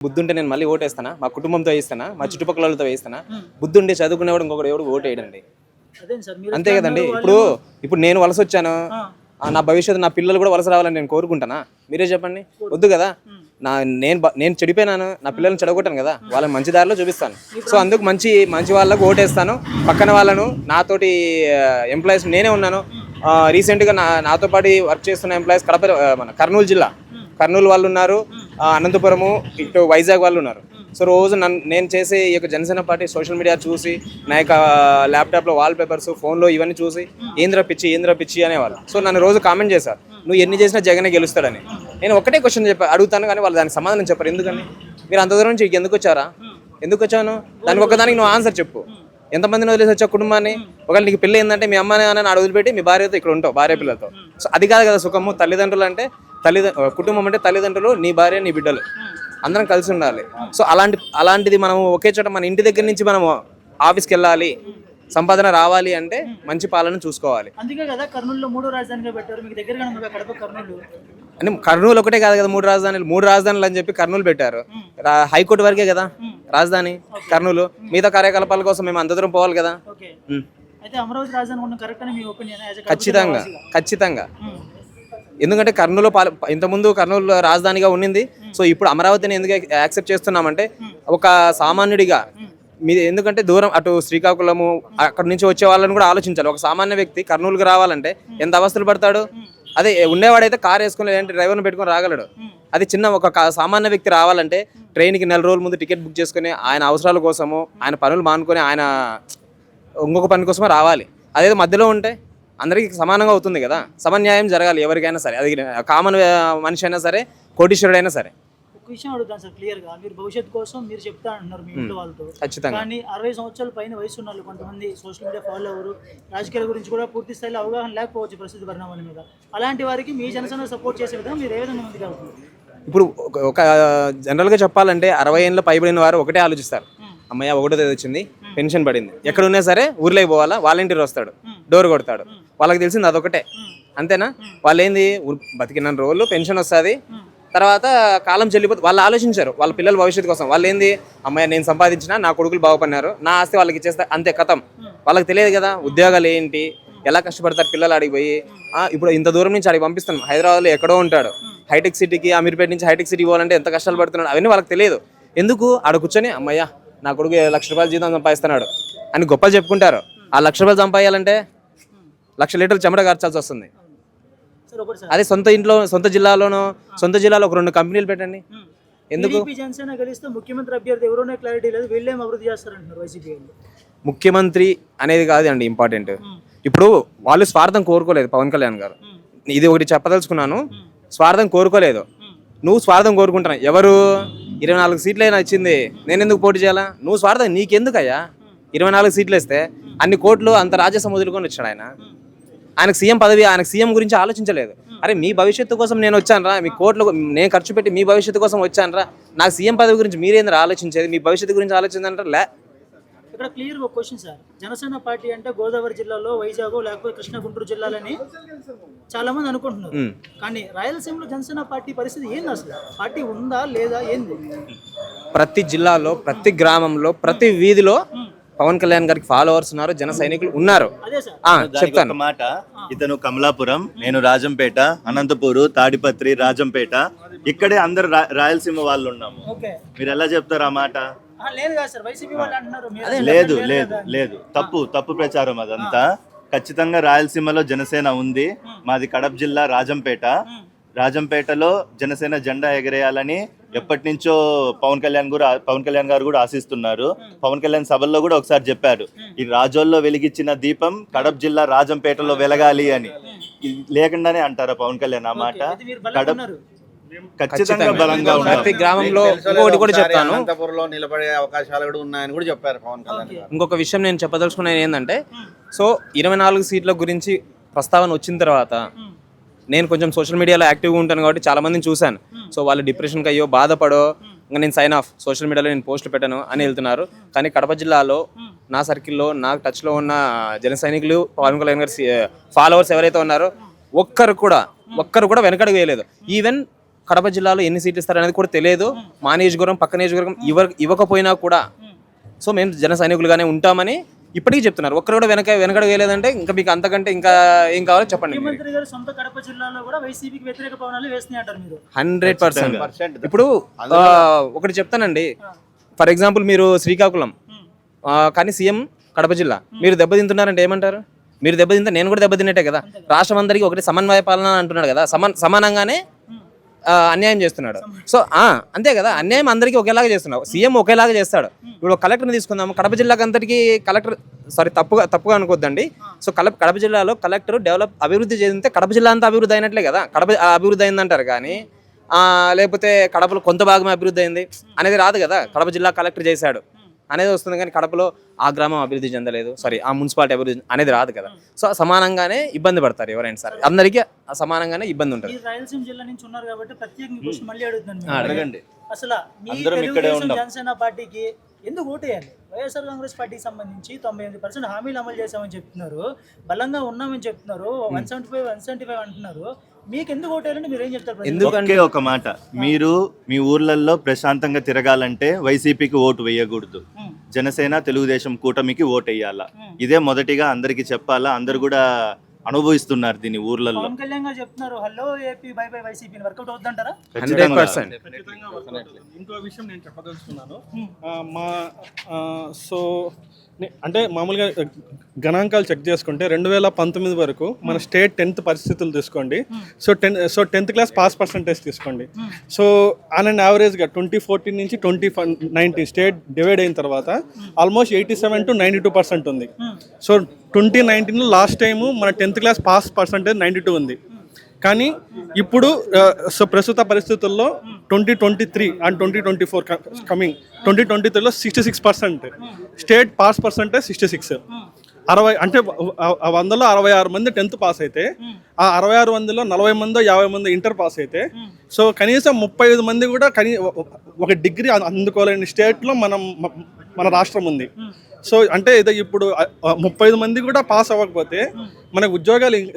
బుద్ధి ఉంటే నేను మళ్ళీ ఓటేస్తానా? మా కుటుంబంతో వేస్తానా మా చుట్టుపక్కల వాళ్ళతో వేస్తానా బుద్ధి ఉండి చదువుకునేవాడు ఇంకొకటి ఎవడు ఓటు వేయడండి అదే సార్ మీరు అంతే కదండి. ఇప్పుడు ఇప్పుడు నేను వలస వచ్చాను. ఆ, నా భవిష్యత్తు నా పిల్లలు కూడా వలస రావాలని నేను కోరుకుంటానా? మీరే చెప్పండి. వద్దు కదా. నా నేను నేను చెడిపోయినాను. నా పిల్లల్ని చెడగొట్టాను కదా. వాళ్ళని మంచి దారిలో చూపిస్తాను. సో అందుకు మంచి మంచి వాళ్ళకు ఓటేస్తాను. పక్కన వాళ్ళను నాతోటి ఎంప్లాయీస్ నేనే ఉన్నాను. రీసెంట్గా నా నాతో పాటు వర్క్ చేస్తున్న ఎంప్లాయీస్ కడప మన కర్నూలు జిల్లా. కర్నూలు వాళ్ళు ఉన్నారు. అనంతపురము ఇటు వైజాగ్ వాళ్ళు ఉన్నారు. సో రోజు నన్ను నేను చేసే ఈ యొక్క జనసేన పార్టీ సోషల్ మీడియా చూసి నా యొక్క ల్యాప్టాప్లో వాల్ పేపర్స్ ఫోన్లో ఇవన్నీ చూసి ఏంద్ర పిచ్చి ఏంద్ర పిచ్చి? అనేవాళ్ళు. సో నన్ను రోజు కామెంట్ చేశారు. నువ్వు ఎన్ని చేసినా జగనే గెలుస్తాడని. నేను ఒకటే క్వశ్చన్ చెప్ప అడుగుతాను కానీ వాళ్ళు దానికి సమాధానం చెప్పారు. ఎందుకని? మీరు అంత దూరం నుంచి ఎందుకు వచ్చారా? ఎందుకు వచ్చాను? దానికి ఒకదానికి నువ్వు ఆన్సర్ చెప్పు. ఎంతమందిని వదిలేసి వచ్చా కుటుంబాన్ని? ఒకవేళ నీకు పెళ్ళి ఏంటంటే మీ అమ్మని అని వదిలిపెట్టి మీ భార్యతో ఇక్కడ ఉంటావు భార్య పిల్లలతో. సో అది కాదు కదా సుఖము తల్లిదండ్రులు అంటే తల్లిదండ్రులు కుటుంబం అంటే తల్లిదండ్రులు నీ భార్య నీ బిడ్డలు. అందరం కలిసి ఉండాలి. సో అలాంటి అలాంటిది మనం ఒకే చోట మన ఇంటి దగ్గర నుంచి మనము ఆఫీస్కి వెళ్ళాలి సంపాదన రావాలి అంటే మంచి పాలన చూసుకోవాలి. అందుకే కదా కర్నూలులో మూడో రాజధానిగా పెట్టారు. మీకు కదా కడప కర్నూలు? అంటే కర్నూలు ఒకటే కాదు కదా మూడు రాజధానులు మూడు రాజధానులు అని చెప్పి కర్నూలు పెట్టారు. హైకోర్టు వరకే కదా రాజధాని కర్నూలు. మిగతా కార్యకలాపాల కోసం మేము అంత దూరం పోవాలి కదా. ఖచ్చితంగా ఖచ్చితంగా. ఎందుకంటే కర్నూలు పాల ఇంతకుముందు కర్నూలు రాజధానిగా ఉండింది సో ఇప్పుడు అమరావతిని ఎందుకు యాక్సెప్ట్ చేస్తున్నామంటే ఒక సామాన్యుడిగా మీ ఎందుకంటే దూరం అటు శ్రీకాకుళము అక్కడ నుంచి వచ్చే వాళ్ళని కూడా ఆలోచించాలి. ఒక సామాన్య వ్యక్తి కర్నూలుకి రావాలంటే ఎంత అవస్థలు పడతాడు? అదే ఉండేవాడైతే కార్ వేసుకుని లేదంటే డ్రైవర్ని పెట్టుకొని రాగలడు. అది చిన్న ఒక సామాన్య వ్యక్తి రావాలంటే ట్రైన్కి నెల రోజుల ముందు టికెట్ బుక్ చేసుకుని ఆయన అవసరాల కోసము ఆయన పనులు మానుకొని ఆయన ఇంకొక పని కోసమే రావాలి. అదేదో మధ్యలో ఉంటే అందరికీ సమానంగా అవుతుంది కదా. సమన్యాయం జరగాలి ఎవరికైనా సరే. అది కామన్ మనిషి అయినా సరే కోటీశ్వరుడైనా సరే. ఒక విషయం అడుగుతాను సార్ క్లియర్గా. మీరు భవిష్యత్తు కోసం మీరు చెప్తా అంటున్నారు మీ ఇంట్లో వాళ్ళతో. ఖచ్చితంగా. కానీ అరవై సంవత్సరాల పైన వయసు ఉన్న వాళ్ళు కొంతమంది సోషల్ మీడియా ఫాలో అవ్వరు రాజకీయాల గురించి కూడా పూర్తి స్థాయిలో అవగాహన లేకపోవచ్చు ప్రస్తుత పరిణామాల మీద. అలాంటి వారికి మీ జనసేన సపోర్ట్ చేసే విధంగా మీరు ఏ విధంగా ముందుకు వెళ్తున్నారు? ఇప్పుడు ఒక- ఒక జనరల్గా చెప్పాలంటే అరవై ఏళ్ళ పైబడిన వారు ఒకటే ఆలోచిస్తారు. అమ్మయ్య ఒకటో తేదీ వచ్చింది పెన్షన్ పడింది. ఎక్కడ ఉన్నా సరే ఊర్లోకి పోవాలా వాలంటీర్ వస్తాడు డోర్ కొడతాడు. వాళ్ళకి తెలిసింది అదొకటే. అంతేనా? వాళ్ళు ఏంది ఉర్- బతికిన రోజులు పెన్షన్ వస్తుంది. తర్వాత కాలం చెల్లిపోతే వాళ్ళు ఆలోచించారు. వాళ్ళ పిల్లల భవిష్యత్తు కోసం. వాళ్ళు ఏంది అమ్మాయి నేను సంపాదించిన నా కొడుకులు బాగుపడినారు. నా ఆస్తి వాళ్ళకి ఇచ్చేస్తా అంతే కథం. వాళ్ళకి తెలియదు కదా ఉద్యోగాలు ఏంటి? ఎలా కష్టపడతారు పిల్లలు ఆడికి పోయి? ఇప్పుడు ఇంత దూరం నుంచి ఆడికి పంపిస్తున్నాం. హైదరాబాద్లో ఎక్కడో ఉంటాడు. హైటెక్ సిటీకి అమీర్పేట నుంచి హైటెక్ సిటీ పోవాలంటే ఎంత కష్టాలు పడుతున్నాడు? అవన్నీ వాళ్ళకి తెలియదు. ఎందుకు? ఆడ కూర్చొని అమ్మయ్య నా కొడుకు లక్ష రూపాయలు జీతం సంపాదిస్తున్నాడు అని గొప్పలు చెప్పుకుంటారు. ఆ లక్ష రూపాయలు సంపాదించాలంటే లక్ష లీటర్లు చెమట కార్చాల్సి వస్తుంది. అదే సొంత ఇంట్లో సొంత జిల్లాలోనో సొంత జిల్లాలో ఒక రెండు కంపెనీలు పెట్టండి. ఎందుకు? టీడీపీ జనసేన గెలిస్తే ముఖ్యమంత్రి అభ్యర్థి ఎవరోనే క్లారిటీ లేదు వీళ్ళేం అభివృద్ధి చేస్తారంటున్నారు వైసీపీ వాళ్ళు? ముఖ్యమంత్రి అనేది కాదు అండి ఇంపార్టెంట్ ఇప్పుడు వాళ్ళు స్వార్థం కోరుకోలేదు పవన్ కళ్యాణ్ గారు. ఇది ఒకటి చెప్పదలుచుకున్నాను. స్వార్థం కోరుకోలేదు. నువ్వు స్వార్థం కోరుకుంటున్నావు. ఎవరు? ఇరవై నాలుగు సీట్లు అయినా వచ్చింది నేను ఎందుకు పోటీ చేయాలా? నువ్వు స్వార్థం నీకెందుకయ్యా? ఇరవై నాలుగు సీట్లు వేస్తే అన్ని కోట్లు అంత రాజ్యసభ వదులుకొని వచ్చాడు ఆయన. ఆయనకు సీఎం పదవి ఆయనకు సీఎం గురించి ఆలోచించలేదు. అరే మీ భవిష్యత్తు కోసం నేను వచ్చానరా మీ కోట్లు నేను ఖర్చు పెట్టి మీ భవిష్యత్తు కోసం వచ్చానరా నాకు సీఎం పదవి గురించి మీరేంద్ర ఆలోచించేది మీ భవిష్యత్తు గురించి ఆలోచించారంటారా లే. ఇక్కడ క్లియర్ ఒక క్వశ్చన్ సార్. జనసేన పార్టీ అంటే గోదావరి జిల్లాలో వైజాగ్ లేకపోతే కృష్ణా గుంటూరు జిల్లాలని చాలా మంది అనుకుంటున్నారు. కానీ రాయలసీమలో జనసేన పార్టీ పరిస్థితి ఏంది అసలు? పార్టీ ఉందా లేదా ఏంది? ప్రతి జిల్లాలో ప్రతి గ్రామంలో ప్రతి వీధిలో పవన్ కళ్యాణ్ గారికి ఫాలోవర్స్ ఉన్నారు జన సైనికులు ఉన్నారు. చెప్తాను ఒక మాట ఇతను కమలాపురం నేను రాజంపేట అనంతపూరు తాడిపత్రి రాజంపేట ఇక్కడే అందరు రా- రాయలసీమ వాళ్ళు ఉన్నాము. ఓకే. మీరు ఎలా చెప్తారు ఆ మాట? ఆ, లేదు కదా సార్ వైసీపీ వాళ్ళు అంటున్నారు. మీరు లేదు లేదు లేదు తప్పు తప్పు ప్రచారం అదంతా. ఖచ్చితంగా రాయలసీమలో జనసేన ఉంది. మాది కడప జిల్లా రాజంపేట. రాజంపేటలో జనసేన జెండా ఎగరేయాలని ఎప్పటి నుంచో పవన్ కళ్యాణ్ కూడా పవన్ కళ్యాణ్ గారు కూడా ఆశిస్తున్నారు. పవన్ కళ్యాణ్ సభల్లో కూడా ఒకసారి చెప్పారు. ఈ రాజోల్లో వెలిగించిన దీపం కడప జిల్లా రాజంపేటలో వెలగాలి అని. లేకుండానే అంటారా పవన్ కళ్యాణ్ ఆ మాట? కడప ఖచ్చితంగా బలంగా ప్రతి గ్రామంలో ఇంకొకటి కూడా చెప్తాను. అనంతపురంలో నిలబడే అవకాశాలు కూడా ఉన్నాయని కూడా చెప్పారు పవన్ కళ్యాణ్ ఇంకొక విషయం నేను చెప్పదలుచుకునేది ఏంటంటే సో ఇరవై నాలుగు సీట్ల గురించి ప్రస్తావన వచ్చిన తర్వాత నేను కొంచెం సోషల్ మీడియాలో యాక్టివ్గా ఉంటాను కాబట్టి చాలా మందిని చూశాను సో వాళ్ళు డిప్రెషన్కి అయ్యో బాధపడో ఇంకా నేను సైన్ ఆఫ్ సోషల్ మీడియాలో నేను పోస్టులు పెట్టాను అని వెళ్తున్నారు. కానీ కడప జిల్లాలో నా సర్కిల్లో నా టచ్లో ఉన్న జన సైనికులు పవన్ కళ్యాణ్ గారి ఫాలోవర్స్ ఎవరైతే ఉన్నారో ఒక్కరు కూడా ఒక్కరు కూడా వెనకడుగు వేయలేదు. ఈవెన్ కడప జిల్లాలో ఎన్ని సీట్లు ఇస్తారు అనేది కూడా తెలియదు. మా నియోజకవర్గం పక్క నియోజకవర్గం ఇవ్వ ఇవ్వకపోయినా కూడా సో మేము జన సైనికులుగానే ఉంటామని ఇప్పటికీ చెప్తున్నారు. ఒక్కరు కూడా వెనక వెనకడ వేయలేదంటే ఇంకా మీకు అంతకంటే ఇంకా ఏం కావాలో చెప్పండి. ముఖ్యమంత్రి గారు సొంత కడప జిల్లాలో కూడా వైసీపీకి వ్యతిరేక పవనాలు వేస్తున్నాయి అంటారు మీరు. Hundred percent. ఇప్పుడు ఒకటి చెప్తానండి. ఫర్ ఎగ్జాంపుల్ మీరు శ్రీకాకుళం కానీ సీఎం కడప జిల్లా. మీరు దెబ్బతింటున్నారంటే ఏమంటారు? మీరు దెబ్బతింటే నేను కూడా దెబ్బతిన్నట్టే కదా. రాష్ట్రం అందరికీ ఒకటి సమన్వయ పాలన అంటున్నాడు కదా. సమాన్ సమానంగానే అన్యాయం చేస్తున్నాడు. సో ఆ, అంతే కదా అన్యాయం అందరికీ ఒకేలాగా చేస్తున్నావు. సీఎం ఒకేలాగా చేస్తాడు. ఇప్పుడు కలెక్టర్ని తీసుకుందాం కడప జిల్లాకి అంతటికి కలెక్టర్ సారీ తప్పుగా తప్పుగా అనుకోద్దండి. సో కడప కడప జిల్లాలో కలెక్టర్ డెవలప్ అభివృద్ధి చేస్తే కడప జిల్లా అంతా అభివృద్ధి అయినట్లే కదా. కడప అభివృద్ధి అయిందంటారు కానీ లేకపోతే కడపలో కొంత భాగమే అభివృద్ధి అయింది అనేది రాదు కదా. కడప జిల్లా కలెక్టర్ చేశాడు. అనేది వస్తుంది కానీ కడపలో ఆ గ్రామం అభివృద్ధి చెందలేదు. సారీ ఆ మున్సిపాలిటీ అభివృద్ధి అనేది రాదు కదా. సో సమానంగానే ఇబ్బంది పడతారు ఎవరైనా సరే. అందరికీ సమానంగానే ఇబ్బంది ఉంటుంది. రాయలసీమ జిల్లా నుంచి ఉన్నారు కాబట్టి ప్రత్యేకంగా క్వశ్చన్ మళ్ళీ అడుగుతున్నాను. అడగండి. అసలు. జనసేన పార్టీకి ఎందుకు ఓటేయాలి? వైఎస్ఆర్ కాంగ్రెస్ పార్టీకి సంబంధించి తొంభై ఎనిమిది పర్సెంట్ హామీలు అమలు చేశామని చెప్తున్నారు. బలంగా ఉన్నామని చెప్తున్నారు. One seventy five one seventy five అంటున్నారు. మీకు ఎందుకు మీరు ఏం చెప్తారు? ఎందుకంటే ఒకే ఒక మాట. మీరు మీ ఊర్లలో ప్రశాంతంగా తిరగాలంటే వైసీపీకి ఓటు వేయకూడదు. జనసేన తెలుగుదేశం కూటమికి ఓటు వేయాలా? ఇదే మొదటిగా అందరికి చెప్పాలా? అందరు కూడా అనుభవిస్తున్నారు దీని ఊర్లలో పవన్ కళ్యాణ్ గారు చెప్తున్నారు hello AP bye bye YCP work out అవుతుంటారా hundred percent. ఇంకో విషయం నేను చెప్పదలుచుకున్నాను. మా సో అంటే మామూలుగా గణాంకాలు చెక్ చేసుకుంటే రెండు వేల పంతొమ్మిది వరకు మన స్టేట్ టెన్త్ పరిస్థితులు తీసుకోండి. So ten so tenth class pass percentage తీసుకోండి. సో ఆన్ అండ్ యావరేజ్గా ట్వంటీ ఫోర్టీన్ నుంచి ట్వంటీ నైన్టీన్ స్టేట్ డివైడ్ అయిన తర్వాత almost eighty seven to ninety two percent ఉంది. సో ట్వంటీ నైన్టీన్లో లాస్ట్ టైము మన tenth class pass percentage ninety two ఉంది. కానీ ఇప్పుడు సో ప్రస్తుత పరిస్థితుల్లో twenty twenty three and twenty twenty four coming twenty twenty త్రీలో sixty six percent state pass పర్సెంటే సిక్స్టీ సిక్స్. అరవై అంటే వందలో అరవై ఆరు మంది టెన్త్ పాస్ అయితే ఆ అరవై ఆరు మందిలో నలభై మంది యాభై మంది ఇంటర్ పాస్ అయితే సో కనీసం ముప్పై ఐదు మంది కూడా కనీ ఒక డిగ్రీ అందుకోలేని స్టేట్లో మనం మన రాష్ట్రం ఉంది. సో అంటే ఇది ఇప్పుడు ముప్పై ఐదు మంది కూడా పాస్ అవ్వకపోతే మనకు ఉద్యోగాలు ఇం-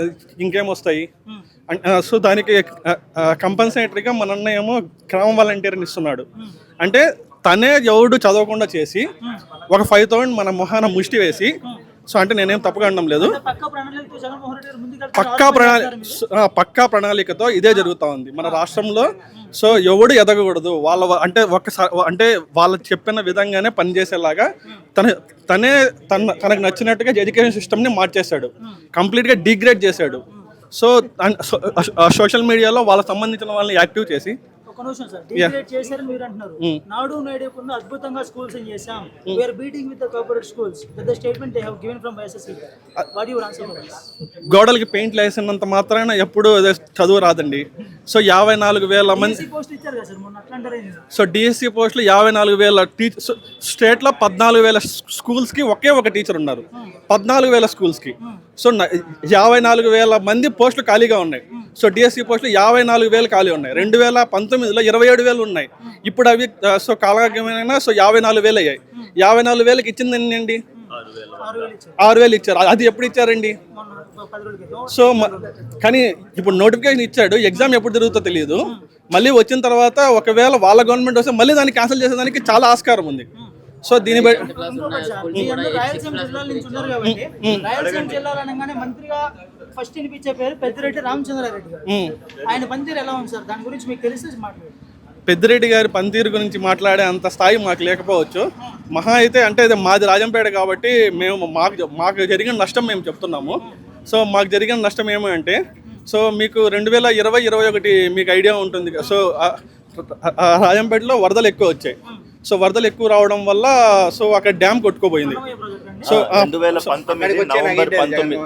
సో దానికి కంపల్సరీగా మన అన్న ఏమో గ్రామ వాలంటీర్ని ఇస్తున్నాడు. అంటే తనే ఎవడు చదవకుండా చేసి ఒక ఫైవ్ థౌసండ్ మన మొహాన ముష్టి వేసి సో అంటే నేనేం తప్పుగా అనడం లేదు. పక్క ప్రణాళిక పక్కా ప్రణాళికతో ఇదే జరుగుతూ ఉంది. మన రాష్ట్రంలో సో ఎవడు ఎదగకూడదు. వాళ్ళ అంటే ఒక్కసారి అంటే వాళ్ళు చెప్పిన విధంగానే పనిచేసేలాగా తన తనే తన తనకు నచ్చినట్టుగా ఎడ్యుకేషన్ సిస్టమ్ని మార్చేశాడు. కంప్లీట్గా డిగ్రేడ్ చేశాడు. సో అండ్ సోషల్ మీడియాలో వాళ్ళకి సంబంధించిన వాళ్ళని యాక్టివ్ చేసి ఒక నిమిషం సార్. డిగ్రేడ్ మీరు అంటున్నారు. నాడు నేడు కింద అద్భుతంగా స్కూల్స్ ఏం చేశాం? We're beating with corporate schools the statement they have given from YSSC what your answer గోడలకి పెయింట్లు వేసినంత మాత్రాన ఎప్పుడు చదువు రాదండి. సో యాభై నాలుగు వేల మంది పోస్ట్ ఇచ్చారు కదా సార్ మొన్న అట్లా అంటారు ఏంది? సో డిఎస్సి పోస్టులు యాభై నాలుగు వేల టీచర్ స్టేట్లో పద్నాలుగు వేల స్కూల్స్కి ఒకే ఒక టీచర్ ఉన్నారు. పద్నాలుగు వేల స్కూల్స్కి సో యాభై నాలుగు వేల మంది పోస్టులు ఖాళీగా ఉన్నాయి. సో డిఎస్సి పోస్టులు యాభై నాలుగు వేలు ఖాళీ ఉన్నాయి. రెండు వేల పంతొమ్మిదిలో ఇరవై ఏడు వేలు ఉన్నాయి. ఇప్పుడు అవి సో కాలగమైన సో యాభై నాలుగు వేలు అయ్యాయి. యాభై నాలుగు వేలకి ఇచ్చింది ఏంటండి ఆరు వేలు ఇచ్చారు ఆరు వేలు ఇచ్చారు. అది ఎప్పుడు ఇచ్చారండి? సో కానీ ఇప్పుడు నోటిఫికేషన్ ఇచ్చాడు. ఎగ్జామ్ ఎప్పుడు జరుగుతుందో తెలియదు. మళ్ళీ వచ్చిన తర్వాత ఒకవేళ వాళ్ళ గవర్నమెంట్ వస్తే మళ్ళీ దాన్ని క్యాన్సిల్ చేసేదానికి చాలా ఆస్కారం ఉంది. సో దీన్ని బట్టి ఫస్ట్ వినిపించే పేరు పెద్దిరెడ్డి రామచంద్రారెడ్డి గారు. ఆయన పనితీరు ఎలా ఉంది సార్? దాని గురించి మీకు తెలిసి మాట్లాడండి. పెద్దిరెడ్డి గారి పనితీరు గురించి మాట్లాడే అంత స్థాయి మాకు లేకపోవచ్చు. మహా అయితే అంటే ఇది మాది రాజంపేట కాబట్టి మేము మాకు మాకు జరిగిన నష్టం మేము చెప్తున్నాము. సో మాకు జరిగిన నష్టం ఏమంటే సో మీకు రెండు వేల ఇరవై ఇరవై ఒకటి మీకు ఐడియా ఉంటుంది. సో రాజంపేటలో వరదలు ఎక్కువ వచ్చాయి. సో వరదలు ఎక్కువ రావడం వల్ల సో అక్కడ డ్యామ్ అండి సో రెండు వేల పంతొమ్మిది నవంబర్ పంతొమ్మిది.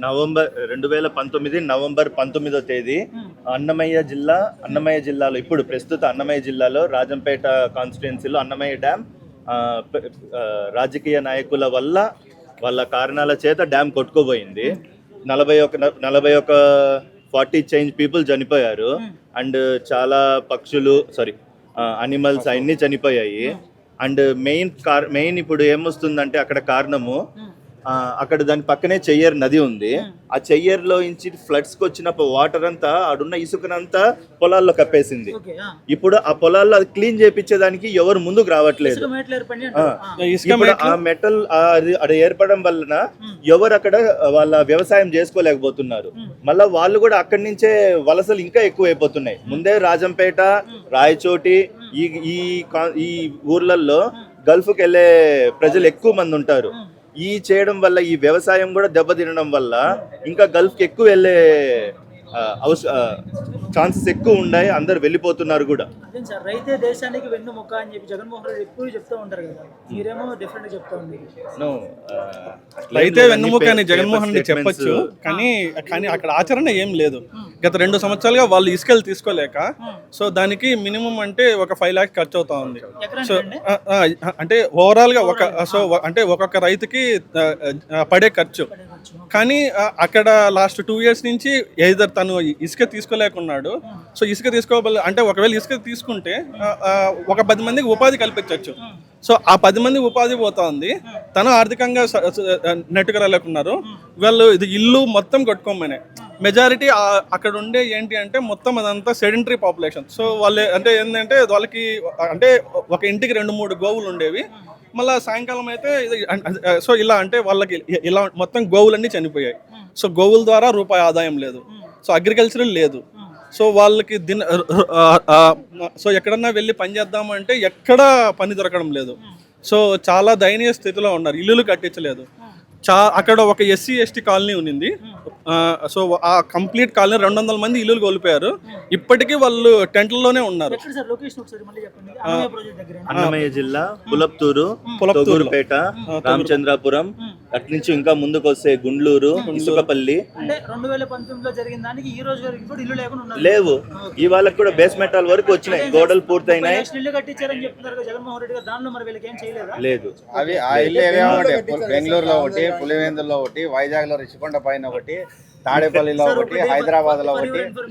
నవంబర్ రెండు వేల పంతొమ్మిది నవంబర్ పంతొమ్మిదో తేదీ అన్నమయ్య జిల్లా అన్నమయ్య జిల్లాలో ఇప్పుడు ప్రస్తుత అన్నమయ్య జిల్లాలో రాజంపేట కాన్స్టిట్యున్సీలో అన్నమయ్య డ్యామ్ రాజకీయ నాయకుల వల్ల వాళ్ళ కారణాల చేత డ్యామ్ కొట్టుకోబోయింది నలభై ఒక నలభై ఒక ఫార్టీ చేంజ్ పీపుల్ చనిపోయారు. అండ్ చాలా పక్షులు సారీ అనిమల్స్ అన్నీ చనిపోయాయి. అండ్ మెయిన్ కార్ మెయిన్ ఇప్పుడు ఏమొస్తుందంటే అక్కడ కారణము అక్కడ దాని పక్కనే చెయ్యర్ నది ఉంది. ఆ. చెయ్యర్లో నుంచి ఫ్లడ్స్కి వచ్చిన వాటర్ అంతా ఆడున్న ఇసుకనంతా పొలాల్లో కప్పేసింది. ఇప్పుడు ఆ పొలాల్లో అది క్లీన్ చేపించేదానికి ఎవరు ముందుకు రావట్లేదు. ఇప్పుడు ఆ మెటల్ అది ఏర్పడడం వలన ఎవరు అక్కడ వాళ్ళ వ్యవసాయం చేసుకోలేకపోతున్నారు. మళ్ళా వాళ్ళు కూడా అక్కడి నుంచే వలసలు ఇంకా ఎక్కువైపోతున్నాయి. ముందే రాజంపేట రాయచోటి ఈ ఈ ఊర్లలో గల్ఫ్కి వెళ్ళే ప్రజలు ఎక్కువ మంది ఉంటారు. ఈ చేయడం వల్ల ఈ వ్యవసాయం కూడా దెబ్బతినడం వల్ల ఇంకా గల్ఫ్కి ఎక్కువ వెళ్ళే ఛాన్సెస్ ఎక్కువ ఉన్నాయి. అందరు వెళ్ళిపోతున్నారు కూడా. రైతే దేశానికి వెన్ను ముక్క అని చెప్పి జగన్మోహన్ రెడ్డి ఎప్పుడు చెప్తూ ఉంటారు కదా. మీరేమో డిఫరెంట్గా చెప్తా ఉన్నారు అన్ని వెన్నుముక అని జగన్మోహన్ రెడ్డి చెప్పొచ్చు కానీ కానీ అక్కడ ఆచరణ ఏం లేదు. గత రెండు సంవత్సరాలుగా వాళ్ళు ఇసుకలు తీసుకోలేక సో దానికి మినిమం అంటే ఒక ఫైవ్ లాక్స్ ఖర్చు అవుతా ఉంది. సో అంటే ఓవరాల్గా ఒక సో అంటే ఒక్కొక్క రైతుకి పడే ఖర్చు. కానీ అక్కడ లాస్ట్ టూ ఇయర్స్ నుంచి ఎయిదర్ తను ఇసుక తీసుకోలేకున్నాడు. సో ఇసుక తీసుకోవాలి అంటే ఒకవేళ ఇసుక తీసుకుంటే ఒక పది మందికి ఉపాధి కల్పించవచ్చు సో ఆ పది మంది ఉపాధి పోతా ఉంది. తను ఆర్థికంగా స- నెట్టుకురాలేకున్నారు వాళ్ళు ఇది ఇల్లు మొత్తం కొట్టుకోమనే. మెజారిటీ అక్కడ ఉండే ఏంటి అంటే మొత్తం అదంతా సెడెంటరీ పాపులేషన్ సో వాళ్ళు అంటే ఏంటంటే వాళ్ళకి అంటే ఒక ఇంటికి రెండు మూడు గోవులు ఉండేవి. మళ్ళీ సాయంకాలం అయితే సో ఇలా అంటే వాళ్ళకి ఇలా మొత్తం గోవులన్నీ చనిపోయాయి. సో గోవుల ద్వారా రూపాయి ఆదాయం లేదు. సో అగ్రికల్చర్ లేదు. సో వాళ్ళకి దిన సో ఎక్కడన్నా వెళ్ళి పని చేద్దామంటే ఎక్కడా పని దొరకడం లేదు. సో చాలా దయనీయ స్థితిలో ఉన్నారు. ఇల్లులు కట్టించలేదు. చా అక్కడ ఒక ఎస్సీ ఎస్టీ కాలనీ ఉన్నింది. ఆ, సో ఆ కంప్లీట్ కాలనీ రెండు వందల మంది ఇల్లులు కోల్పోయారు. ఇప్పటికీ వాళ్ళు టెంట్లలోనే ఉన్నారు. ఎక్కడ సార్? లొకేషన్ ఒకసారి మళ్ళీ చెప్పండి. అన్నమయ్య ప్రాజెక్ట్ దగ్గర అన్నమయ్య జిల్లా పులప్తూరు పులప్తూరులో. తొగూరుపేట రామచంద్రాపురం అట్నుంచి ఇంకా ముందుకు వస్తే గుండ్లూరు. ఇసుకపల్లి. అంటే రెండు వేల పంతొమ్మిదిలో జరిగిన దానికి ఈ రోజు వరకు కూడా ఇల్లు లేకుండా ఉన్నారు. లేవు. ఈ వాళ్ళకి కూడా బేస్ మెటాల్ వరకు వచ్చినాయి. గోడలు పూర్తయినాయి. లక్షలు ఇల్లు కట్టించారని చెప్తున్నారు కదా జగన్మోహన్ రెడ్డి గారు. దానిలో మరి వీళ్ళకి ఏం చేయలేదా? లేదు. అవి ఆ ఇల్లు పు- బెంగళూరులో ఒకటి పులివెందుల్లో ఒకటి వైజాగ్లో రిషికొండ పైన ఒకటి తాడేపల్లిలో ఒకటి హైదరాబాద్లో ఒకటి.